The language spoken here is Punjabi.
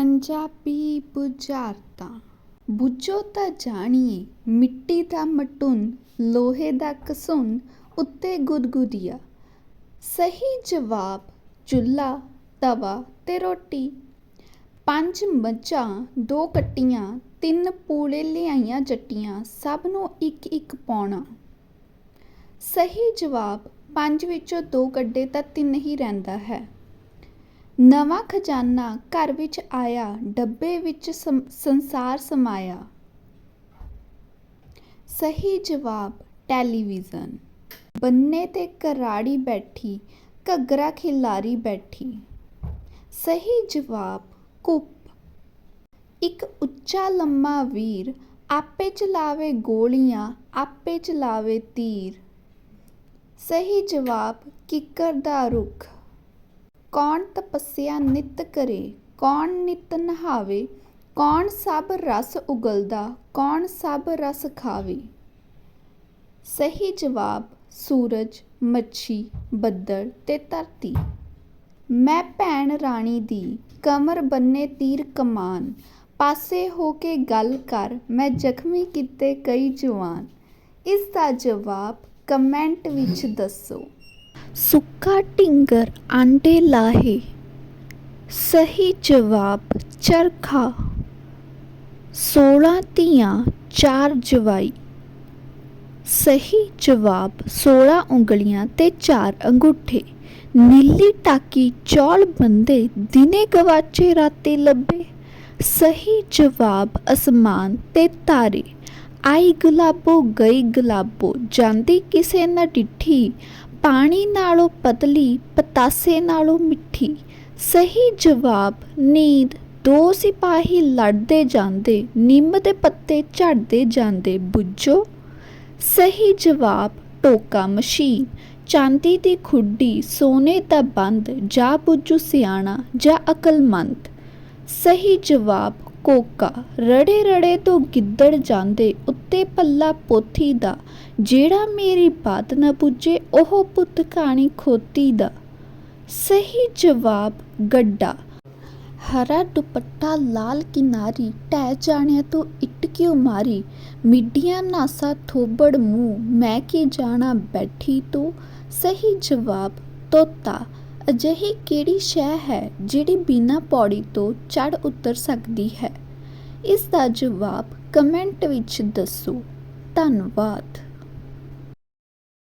ਪੰਜਾਬੀ ਬੁਝਾਰਤਾਂ। ਬੁੱਝੋ ਤਾਂ ਜਾਣੀਏ, ਮਿੱਟੀ ਦਾ ਮਟੁੰਨ, ਲੋਹੇ ਦਾ ਕਸੁੰਨ ਉੱਤੇ ਗੁਦਗੁਦੀਆ। ਸਹੀ ਜਵਾਬ, ਚੁੱਲ੍ਹਾ, ਤਵਾ ਤੇ ਰੋਟੀ। ਪੰਜ ਮੱਝਾਂ, ਦੋ ਕੱਟੀਆਂ, ਤਿੰਨ ਪੂੜੇ ਲਿਆਈਆਂ ਜੱਟੀਆਂ, ਸਭ ਨੂੰ ਇੱਕ ਇੱਕ ਪਾਉਣਾ। ਸਹੀ ਜਵਾਬ, ਪੰਜ ਵਿੱਚੋਂ ਦੋ ਕੱਢੇ ਤਾਂ ਤਿੰਨ ਹੀ ਰਹਿੰਦਾ ਹੈ। ਨਵਾਂ ਖਜ਼ਾਨਾ ਘਰ ਵਿੱਚ ਆਇਆ, ਡੱਬੇ ਵਿੱਚ ਸੰ- ਸੰਸਾਰ ਸਮਾਇਆ। ਸਹੀ ਜਵਾਬ, ਟੈਲੀਵਿਜ਼ਨ। ਬੰਨੇ ਤੇ ਕਰਾੜੀ ਬੈਠੀ, ਘੱਗਰਾ ਖਿਲਾਰੀ ਬੈਠੀ। ਸਹੀ ਜਵਾਬ, ਕੁੱਪ। ਇੱਕ ਉੱਚਾ ਲੰਮਾ ਵੀਰ ਆਪੇ ਚਲਾਵੇ ਗੋਲੀਆਂ, ਆਪੇ ਚਲਾਵੇ ਤੀਰ। ਸਹੀ ਜਵਾਬ, ਕਿੱਕਰ ਦਾ ਰੁੱਖ। ਕੌਣ ਤਪੱਸਿਆ ਨਿਤ ਕਰੇ, ਕੌਣ ਨਿਤ ਨਹਾਵੇ, ਕੌਣ ਸਭ ਰਸ ਉਗਲਦਾ, ਕੌਣ ਸਭ ਰਸ ਖਾਵੇ? ਸਹੀ ਜਵਾਬ, ਸੂਰਜ, ਮੱਛੀ, ਬੱਦਲ ਤੇ ਧਰਤੀ। ਮੈਂ ਭੈਣ ਰਾਣੀ ਦੀ ਕਮਰ ਬੰਨੇ ਤੀਰ ਕਮਾਨ, ਪਾਸੇ ਹੋ ਕੇ ਗੱਲ ਕਰ, ਮੈਂ ਜ਼ਖਮੀ ਕੀਤੇ ਕਈ ਜਵਾਨ। ਇਸ ਦਾ ਜਵਾਬ ਕਮੈਂਟ ਵਿੱਚ ਦੱਸੋ। ਸੁੱਕਾ ਢਿੰਗਰ ਆਂਡੇ ਲਾਹੇ, ਸਹੀ ਜਵਾਬ ਚਰਖਾ। 16 ਧੀਆਂ, ਚਾਰ ਜਵਾਈ। ਸਹੀ ਜਵਾਬ 16 ਉਂਗਲੀਆਂ ਤੇ ਚਾਰ ਅੰਗੂਠੇ। ਨੀਲੀ ਟਾਕੀ ਚੌਲ ਬੰਦੇ ਦਿਨੇ ਗਵਾਚੇ, ਰਾਤੇ ਲੱਭੇ। ਸਹੀ ਜਵਾਬ ਅਸਮਾਨ ਤੇ ਤਾਰੇ। ਆਈ ਗੁਲਾਬੋ, ਗਈ ਗੁਲਾਬੋ, ਜਾਂਦੀ ਕਿਸੇ ਨਾ ਡਿੱਠੀ। ਪਾਣੀ ਨਾਲੋਂ ਪਤਲੀ, ਪਤਾਸੇ ਨਾਲੋਂ ਮਿੱਠੀ। ਸਹੀ ਜਵਾਬ, ਨੀਂਦ। ਦੋ ਸਿਪਾਹੀ ਲੜਦੇ ਜਾਂਦੇ, ਨਿੰਮ ਦੇ ਪੱਤੇ ਝੜਦੇ ਜਾਂਦੇ, ਬੁੱਝੋ। ਸਹੀ ਜਵਾਬ, ਟੋਕਾ ਮਸ਼ੀਨ। ਚਾਂਦੀ ਦੀ ਖੁੱਡੀ, ਸੋਨੇ ਦਾ ਬੰਦ, ਜਾ ਬੁੱਝੂ ਸਿਆਣਾ, ਜਾਂ ਅਕਲਮੰਦ। ਸਹੀ ਜਵਾਬ, ਕੋਕਾ। ਰੜੇ ਰੜੇ ਤੋਂ ਗਿੱਦੜ ਜਾਂਦੇ ਉੱਤੇ ਪੱਲਾ ਪੋਥੀ ਦਾ। ਜਿਹੜਾ ਮੇਰੀ ਬਾਤ ਨਾ ਪੁੱਜੇ ਉਹ ਪੁੱਤ ਕਹਾਣੀ ਖੋਤੀ ਦਾ। ਸਹੀ ਜਵਾਬ, ਗੱਡਾ। ਹਰਾ ਦੁਪੱਟਾ ਲਾਲ ਕਿਨਾਰੀ, ਟਹਿ ਜਾਣਿਆ ਤੋਂ ਇੱਟ ਕਿਉ ਮਾਰੀ? ਮਿੱਡੀਆਂ ਨਾਸਾ ਥੋਬੜ ਮੂੰਹ, ਮੈਂ ਕੀ ਜਾਣਾ ਬੈਠੀ ਤੂੰ? ਸਹੀ ਜਵਾਬ, ਤੋਤਾ। ਅਜਿਹੀ ਕਿਹੜੀ ਸ਼ੈ ਹੈ, ਜਿਹੜੀ ਬਿਨਾਂ ਪੌੜੀ ਤੋਂ ਚੜ ਉਤਰ ਸਕਦੀ ਹੈ? ਇਸ ਦਾ ਜਵਾਬ ਕਮੈਂਟ ਵਿੱਚ ਦੱਸੋ। ਧੰਨਵਾਦ।